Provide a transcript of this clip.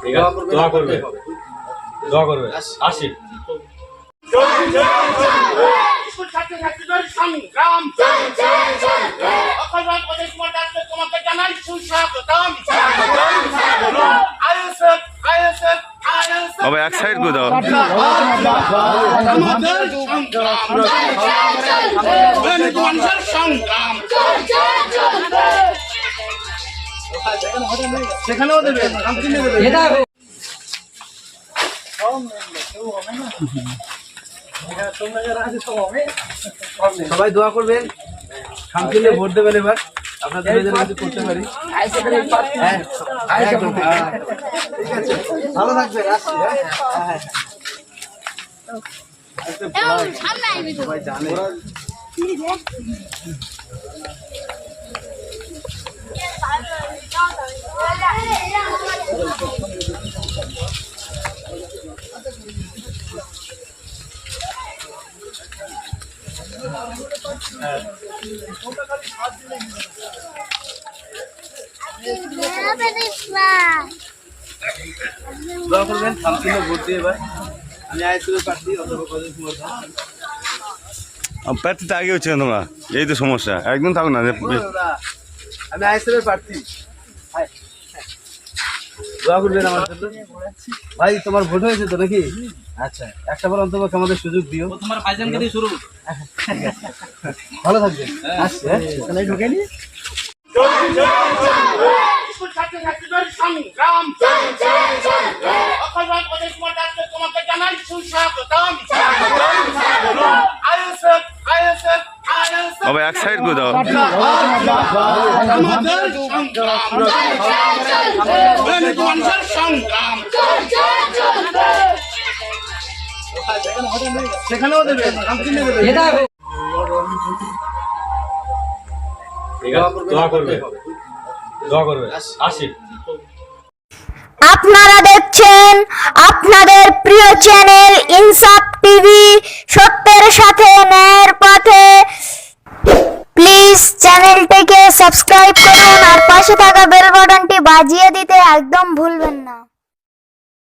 ঠিক আছে দোয়া করবে দোয়া করবে আসি সংগ্রাম অকল্যাণ প্রদেশ মন্ডলকে তোমাকে জানাই সুস্বাগতম আইএসএফ আইএসএফ আইএসএফ বাবা এক সাইড করে দাও আমাদের সংগ্রাম সেখানেও দেবে দেবে সবাই দোয়া করবেন শান্তিলে ভোট দেবেন এবার আপনাদের করতে পারি হ্যাঁ, একদম, হ্যাঁ। ঠিক আছে। ভালো হ্যাঁ? হ্যাঁ, হ্যাঁ। সবাই জানে দোয়া করবেন শান্তিলে ভোট দিয়ে এবার। আমি আইসিএল প্রার্থী অধ্যাপক অজয় প্রার্থীতে আগে হচ্ছে না তোমরা এই তো সমস্যা একদম থাকো না আমি আইসিএল প্রার্থী। দোয়া করবেন আমার জন্য। ভাই তোমার ভোট হয়েছে তো নাকি? আচ্ছা একটা বার অন্তত আমাদের সুযোগ দিও। তোমার দিয়ে শুরু। ভালো থাকবেন আসছি হ্যাঁ। তাহলে ঢুকে নি সংগ্রাম তোমাকে জানাই সুস্বাগতম বাবা এক সাইড করে দাও। আপনারা দেখছেন আপনাদের প্রিয় চ্যানেল ইনসাফ টিভি সত্যের সাথে ন্যায়ের পথে পাশে থাকা বেল বাটনটি বাজিয়ে দিতে একদম ভুলবেন না।